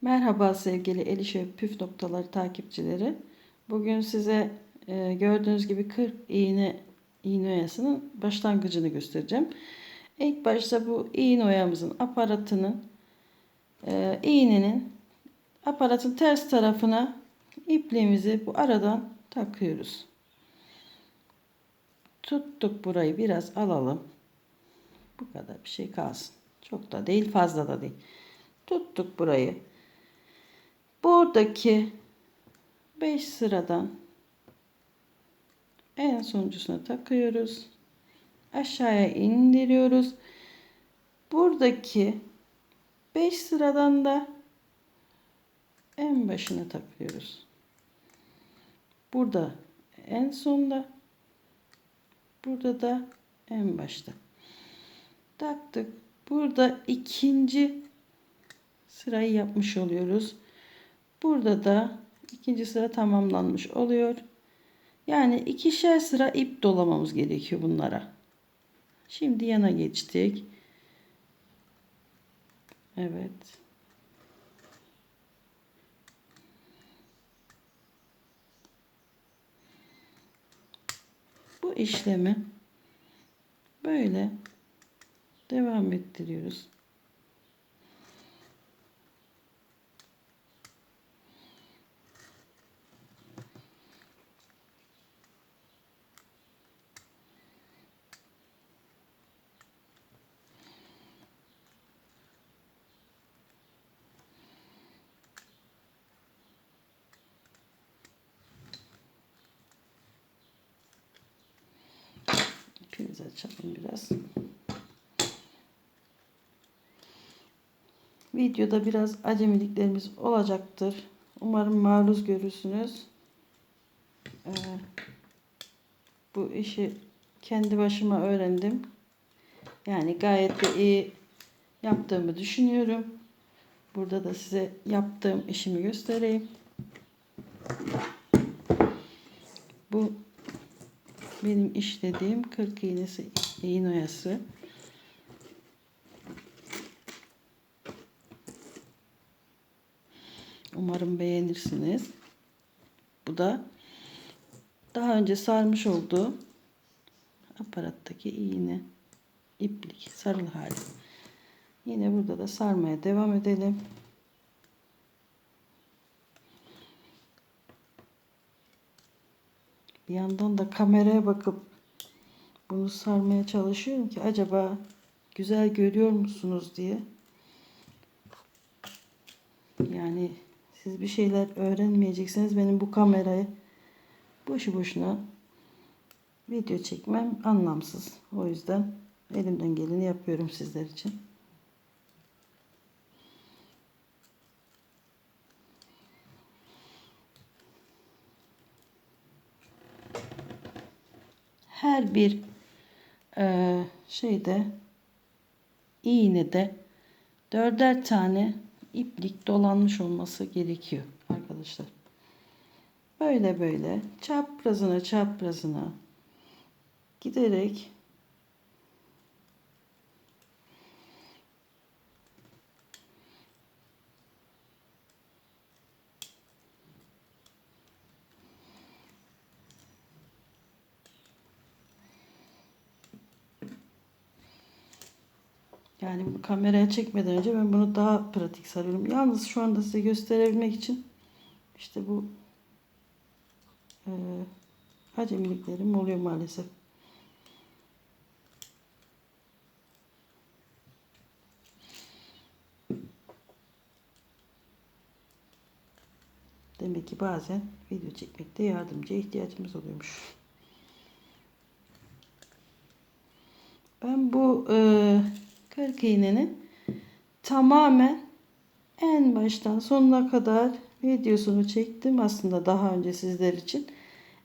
Merhaba sevgili Elişe Püf Noktaları takipçileri. Bugün size e, gördüğünüz gibi 40 iğne iğne oyasının başlangıcını göstereceğim. İlk başta bu iğne oyamızın aparatının e, iğnenin aparatın ters tarafına ipliğimizi bu aradan takıyoruz. Tuttuk burayı biraz alalım. Bu kadar bir şey kalsın. Çok da değil fazla da değil. Tuttuk burayı. Buradaki 5 sıradan en sonuncusuna takıyoruz. Aşağıya indiriyoruz. Buradaki 5 sıradan da en başına takıyoruz. Burada en sonda burada da en başta. Taktık. Burada ikinci sırayı yapmış oluyoruz. Burada da ikinci sıra tamamlanmış oluyor. Yani ikişer sıra ip dolamamız gerekiyor bunlara. Şimdi yana geçtik. Evet. Bu işlemi böyle devam ettiriyoruz. İpimizi açalım biraz. Videoda biraz acemiliklerimiz olacaktır. Umarım maruz görürsünüz. Ee, bu işi kendi başıma öğrendim. Yani gayet de iyi yaptığımı düşünüyorum. Burada da size yaptığım işimi göstereyim. Bu benim işlediğim 40 iğnesi iğne oyası. Umarım beğenirsiniz. Bu da daha önce sarmış olduğum aparattaki iğne iplik sarılı hali. Yine burada da sarmaya devam edelim. Bir yandan da kameraya bakıp bunu sarmaya çalışıyorum ki acaba güzel görüyor musunuz diye. Yani siz bir şeyler öğrenmeyeceksiniz. Benim bu kamerayı boşu boşuna video çekmem anlamsız. O yüzden elimden geleni yapıyorum sizler için. Her bir e, şeyde iğnede dörder tane iplik dolanmış olması gerekiyor arkadaşlar. Böyle böyle çaprazına çaprazına giderek Yani kameraya çekmeden önce ben bunu daha pratik sarıyorum. Yalnız şu anda size gösterebilmek için işte bu e, acemiliklerim oluyor maalesef. Demek ki bazen video çekmekte yardımcıya ihtiyacımız oluyormuş. Ben bu e, 40 iğnenin tamamen en baştan sonuna kadar videosunu çektim aslında daha önce sizler için.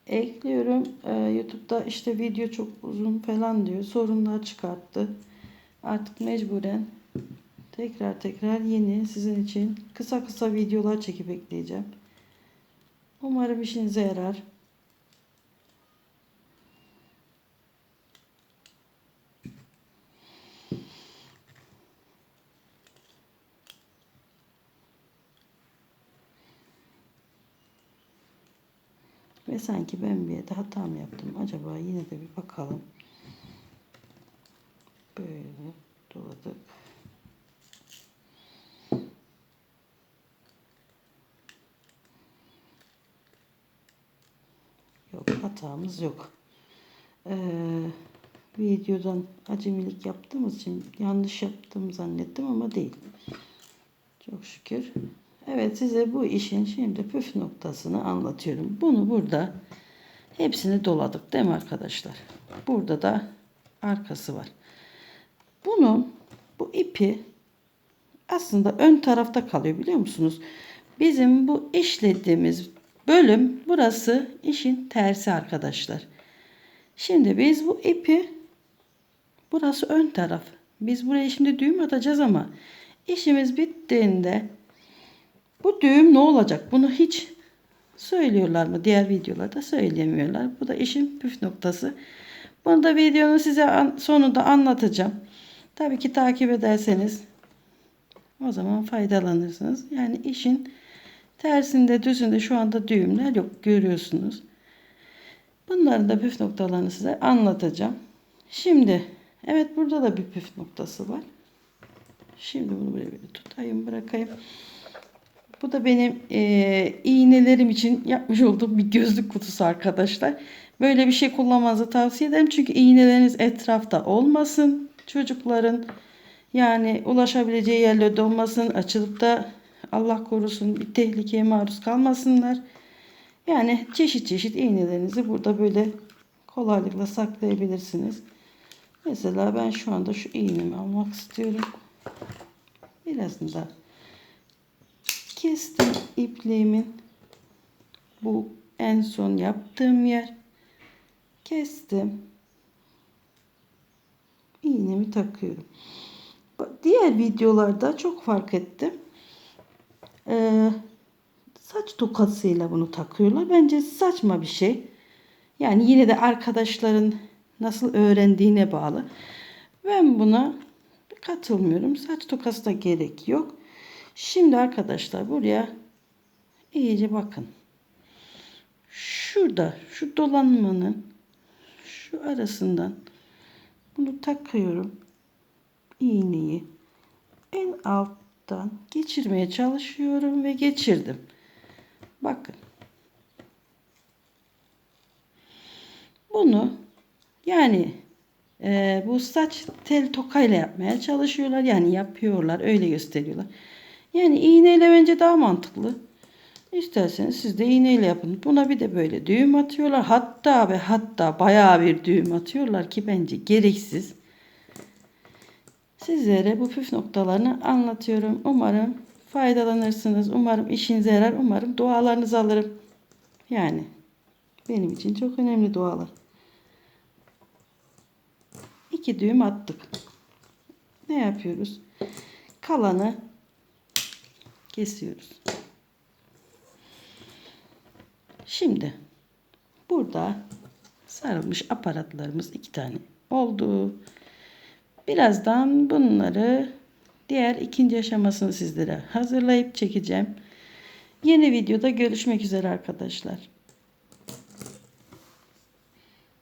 Ekliyorum. Ee, YouTube'da işte video çok uzun falan diyor. Sorunlar çıkarttı. Artık mecburen tekrar tekrar yeni sizin için kısa kısa videolar çekip ekleyeceğim. Umarım işinize yarar. Ve sanki ben bir yerde hata mı yaptım? Acaba yine de bir bakalım. Böyle doladık. Yok hatamız yok. Ee, videodan acemilik yaptığımız için yanlış yaptığımı zannettim ama değil. Çok şükür. Evet size bu işin şimdi püf noktasını anlatıyorum. Bunu burada hepsini doladık değil mi arkadaşlar? Burada da arkası var. Bunun bu ipi aslında ön tarafta kalıyor biliyor musunuz? Bizim bu işlediğimiz bölüm burası işin tersi arkadaşlar. Şimdi biz bu ipi burası ön taraf. Biz buraya şimdi düğüm atacağız ama işimiz bittiğinde bu düğüm ne olacak? Bunu hiç söylüyorlar mı? Diğer videolarda söylemiyorlar. Bu da işin püf noktası. Bunu da videonun size sonunda anlatacağım. Tabii ki takip ederseniz o zaman faydalanırsınız. Yani işin tersinde düzünde şu anda düğümler yok görüyorsunuz. Bunların da püf noktalarını size anlatacağım. Şimdi evet burada da bir püf noktası var. Şimdi bunu böyle bir tutayım bırakayım. Bu da benim e, iğnelerim için yapmış olduğum bir gözlük kutusu arkadaşlar. Böyle bir şey kullanmanızı tavsiye ederim. Çünkü iğneleriniz etrafta olmasın. Çocukların yani ulaşabileceği yerlerde olmasın. Açılıp da Allah korusun bir tehlikeye maruz kalmasınlar. Yani çeşit çeşit iğnelerinizi burada böyle kolaylıkla saklayabilirsiniz. Mesela ben şu anda şu iğnemi almak istiyorum. Birazını da kestim ipliğimin. Bu en son yaptığım yer. Kestim. İğnemi takıyorum. Diğer videolarda çok fark ettim. Ee, saç tokasıyla bunu takıyorlar. Bence saçma bir şey. Yani yine de arkadaşların nasıl öğrendiğine bağlı. Ben buna katılmıyorum. Saç tokası da gerek yok Şimdi arkadaşlar buraya iyice bakın. Şurada şu dolanmanın şu arasından bunu takıyorum. iğneyi en alttan geçirmeye çalışıyorum ve geçirdim. Bakın. Bunu yani e, bu saç tel tokayla yapmaya çalışıyorlar. Yani yapıyorlar öyle gösteriyorlar. Yani iğneyle bence daha mantıklı. İsterseniz siz de iğneyle yapın. Buna bir de böyle düğüm atıyorlar. Hatta ve hatta bayağı bir düğüm atıyorlar ki bence gereksiz. Sizlere bu püf noktalarını anlatıyorum. Umarım faydalanırsınız. Umarım işinize yarar. Umarım dualarınızı alırım. Yani benim için çok önemli dualar. İki düğüm attık. Ne yapıyoruz? Kalanı kesiyoruz. Şimdi burada sarılmış aparatlarımız iki tane oldu. Birazdan bunları diğer ikinci aşamasını sizlere hazırlayıp çekeceğim. Yeni videoda görüşmek üzere arkadaşlar.